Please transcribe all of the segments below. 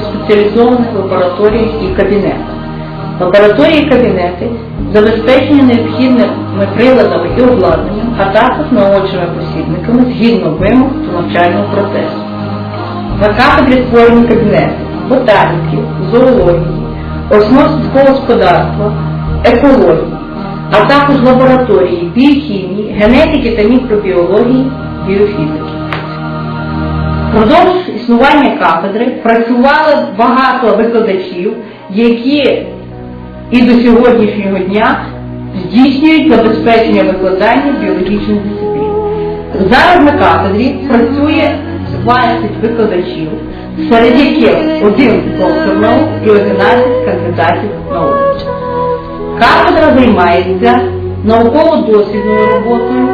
спеціалізованих лабораторій і кабінетах. Лабораторії і кабінети забезпечені необхідними приладами і обладнанням, а також наочними посібниками згідно вимог до навчального процесу. На кафедрі створені кабінети ботаніки, зоології, основ сільського господарства, екології, а також лабораторії біохімії, генетики та мікробіології, біофізики. Впродовж існування кафедри працювали багато викладачів, які і до сьогоднішнього дня здійснюють забезпечення викладання біологічних дисциплін. Зараз на кафедрі працює 20 викладачів, серед яких один доктор наук і 11 кандидатів наук. Кафедра займається науково-дослідною роботою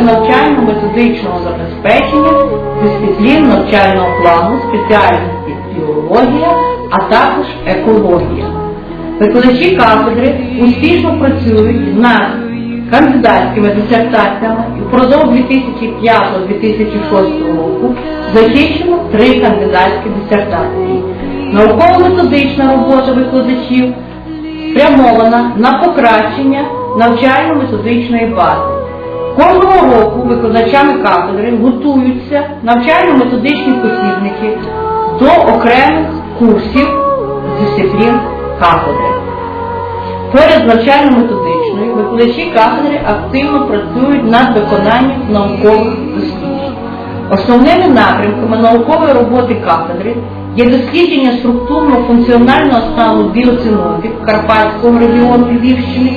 і навчально-методичного забезпечення дисциплін навчального плану, спеціальності біологія, а також екологія. Викладачі кафедри успішно працюють над кандидатськими дисертаціями і впродовж 2005-2006 року захищено три кандидатські дисертації. Науково-методична робота викладачів спрямована на покращення навчально-методичної бази. Кожного року викладачами кафедри готуються навчально-методичні посібники до окремих курсів дисциплін кафедри. Поряд з навчально-методичною викладачі кафедри активно працюють над виконанням наукових досліджень. Основними напрямками наукової роботи кафедри є дослідження структурно-функціонального стану біоцинозів Карпатського регіону Львівщини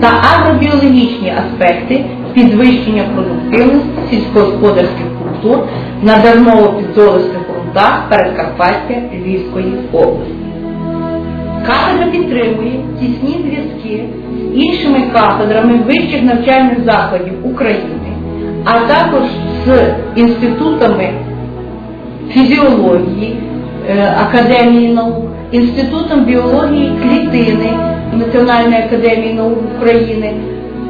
та агробіологічні аспекти підвищення продуктивності сільськогосподарських культур на дерново-підзолистих ґрунтах Передкарпаття Львівської області. Кафедра підтримує тісні зв'язки з іншими кафедрами вищих навчальних закладів України, а також з інститутами фізіології е, Академії наук, Інститутом біології клітини Національної академії наук України,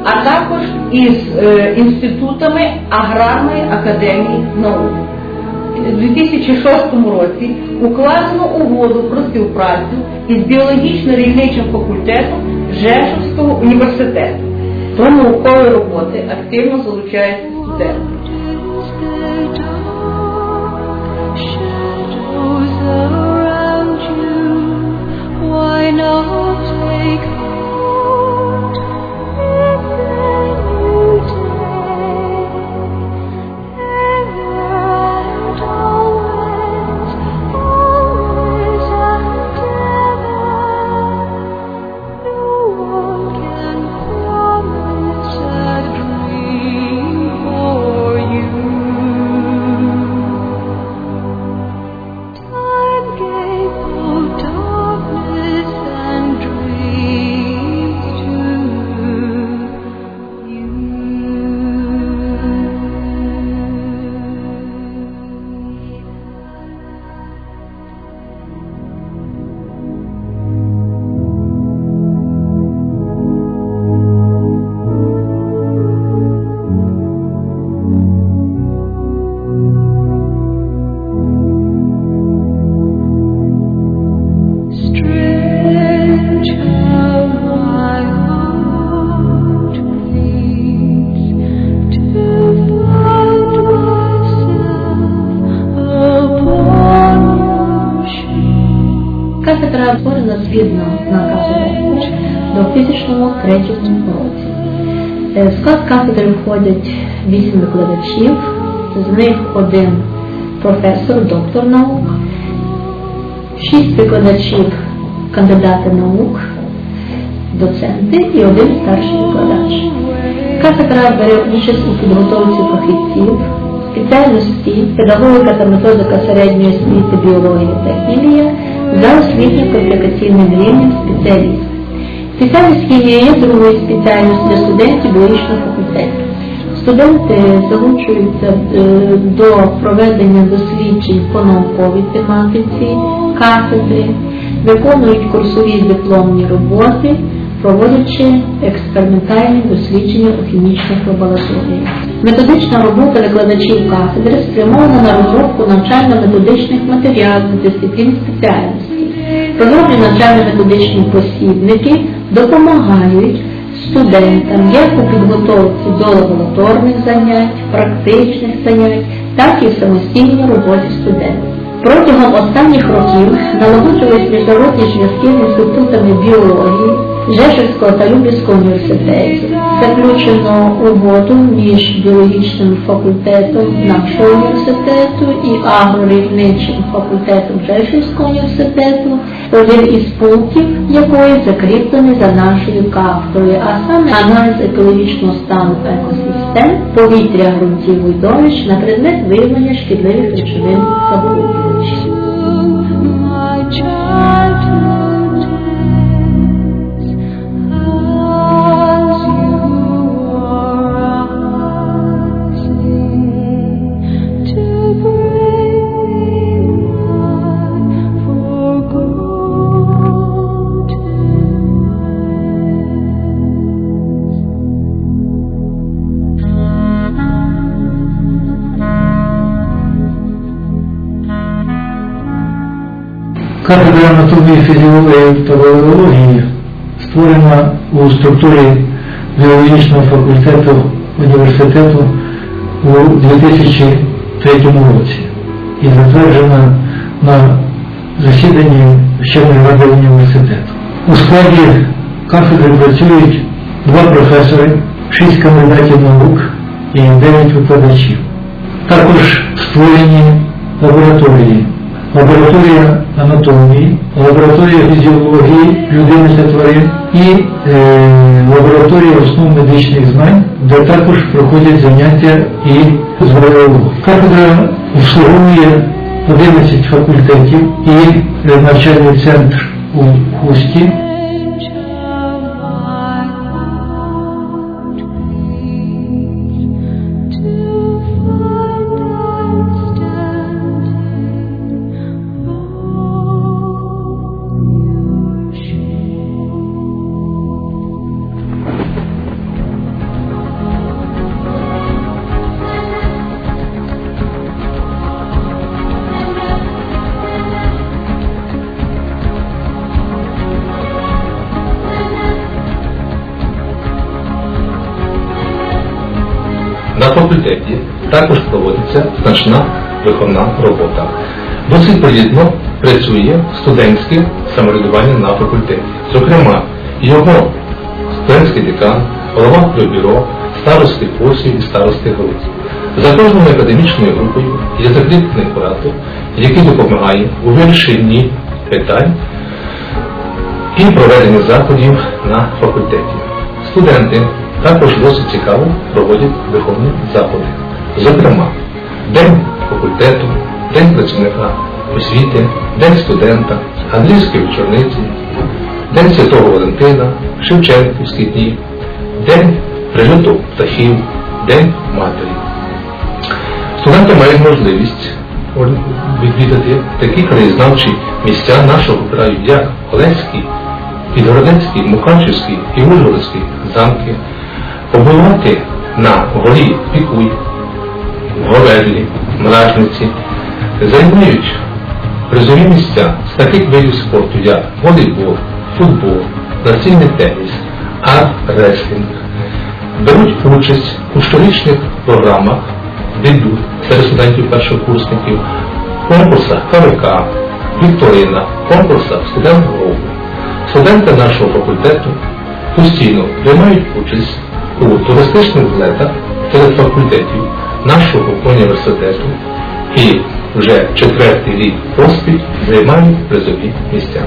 а також із е, інститутами Аграрної академії наук. У 2006 році укладено угоду про співпрацю із біологічно-рівничим факультетом Жешовського університету. До наукової роботи активно залучаються студенти. Створена згідно наказу ОКУЧ до 2003 році. Е, В склад кафедри входять 8 викладачів, з них один професор, доктор наук, 6 викладачів, кандидати наук, доценти і один старший викладач. Кафедра бере участь у підготовці фахівців, спеціальності, педагогіка та методика середньої освіти, біологія та хімія за освітньо-кваліфікаційним рівнем спеціаліст. Спеціальність є другою спеціальністю для студентів біологічного факультету. Студенти залучуються е, до проведення досліджень по науковій тематиці, кафедри, виконують курсові дипломні роботи, проводячи експериментальні дослідження у хімічних лабораторіях. Методична робота викладачів кафедри спрямована на розробку навчально-методичних матеріалів дисциплін спеціальності. Програмні навчально-методичні посібники допомагають студентам як у підготовці до лабораторних занять, практичних занять, так і в самостійній роботі студентів. Протягом останніх років налагоджувались міжнародні зв'язки з інститутами біології Жешевського та Любівського університетів. Заключено угоду між біологічним факультетом нашого університету і агрорівничим факультетом Жешевського університету, один із пунктів якої закріплений за нашою кафедрою, а саме аналіз екологічного стану екосистем, повітря ґрунтів видовищ на предмет виявлення шкідливих речовин забруднювачів. Кафедра анатомії, фізіології та валерології створена у структурі біологічного факультету університету у 2003 році і затверджена на засіданні вченої ради університету. У складі кафедри працюють два професори, шість кандидатів наук і дев'ять викладачів. Також створені лабораторії. Лабораторія анатомії, лабораторія фізіології людини та тварин і е, лабораторія основ медичних знань, де також проходять заняття і з валерології. Кафедра обслуговує 11 факультетів і е, навчальний центр у Хусті. Також проводиться значна виховна робота. Досить плідно працює студентське самоврядування на факультеті. Зокрема, його студентський декан, голова бюро, старости посів і старости груп. За кожною академічною групою є закріплений куратор, який допомагає у вирішенні питань і проведенні заходів на факультеті. Студенти також досить цікаво проводять виховні заходи. Зокрема, День факультету, День працівника освіти, День студента, англійської вечорниці, День Святого Валентина, Шевченківські дні, День прильоту птахів, День матері. Студенти мають можливість відвідати такі краєзнавчі місця нашого краю, як Олеський, Підгородецький, Мукачівський і Ужгородський замки, побувати на горі Пікуй, Говерлі, Мражниці, займають призові місця з таких видів спорту, як волейбол, футбол, настільний теніс, арт-реслінг, беруть участь у щорічних програмах дебют серед студентів першокурсників, конкурсах КВК, Вікторина, конкурсах студент року. Студенти нашого факультету постійно приймають участь у туристичних злетах серед факультетів нашого університету і вже четвертий рік поспіль займають призові місця.